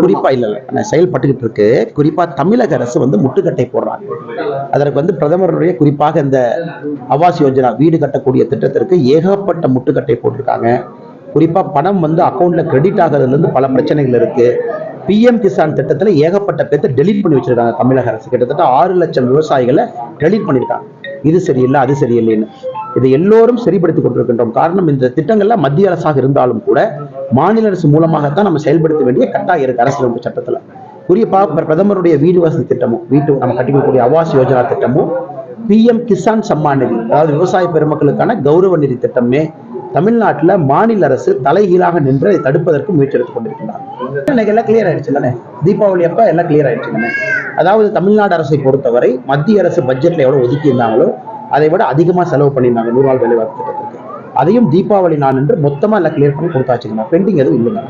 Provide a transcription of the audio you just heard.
குறிப்பா இல்ல செயல்பட்டுக்கிட்டு இருக்கு. குறிப்பா தமிழக அரசு வந்து முட்டுக்கட்டை போடுறாங்க. அதற்கு வந்து பிரதமருடைய குறிப்பாக இந்த ஆவாஸ் யோஜனா வீடு கட்டக்கூடிய திட்டத்திற்கு ஏகப்பட்ட முட்டுக்கட்டை போட்டிருக்காங்க. குறிப்பா பணம் வந்து அக்கௌண்ட்ல கிரெடிட் ஆகிறதுல இருந்து பல பிரச்சனைகள் இருக்கு. பிஎம் கிசான் திட்டத்துல ஏகப்பட்ட பேர்த்த டெலீட் பண்ணி வச்சிருக்காங்க தமிழக அரசு. கிட்டத்தட்ட ஆறு லட்சம் விவசாயிகளை டெலீட் பண்ணியிருக்காங்க இது சரியில்லை அது சரியில்லைன்னு. இதை எல்லோரும் சரிப்படுத்தி கொண்டிருக்கின்றோம். காரணம் இந்த திட்டங்கள்லாம் மத்திய அரசாக இருந்தாலும் கூட மாநில அரசு மூலமாகத்தான் நம்ம செயல்படுத்த வேண்டிய கட்டாயம் இருக்கு அரசியலமைப்பு சட்டத்துல. குறிப்பா பிரதமருடைய வீடு வசதி திட்டமும் வீட்டு நம்ம கட்டிக்கக்கூடிய ஆவாஸ் யோஜனா திட்டமும் பிஎம் கிசான் சம்மான் நிதி அதாவது விவசாய பெருமக்களுக்கான கௌரவ நிதி திட்டமே தமிழ்நாட்டுல மாநில அரசு தலைகீழாக நின்று அதை தடுப்பதற்கு முயற்சி எடுத்துக் கொண்டிருக்கிறார் இன்னைக்கு எல்லாம் கிளியர் ஆயிடுச்சு தானே? தீபாவளி அப்ப எல்லாம் கிளியர் ஆயிடுச்சு தானே? அதாவது தமிழ்நாடு அரசை பொறுத்தவரை மத்திய அரசு பட்ஜெட்ல எவ்வளவு ஒதுக்கி இருந்தாங்களோ அதை விட அதிகமா செலவு பண்ணியிருந்தாங்க நூறு நாள் வேலைவாய்ப்பு திட்டத்திற்கு. அதையும் தீபாவளி நான் என்று மொத்தமா எல்லாம் கிளியர் பண்ணி கொடுத்தாச்சுங்கண்ணா பெண்டிங் எதுவும் இல்லைங்க.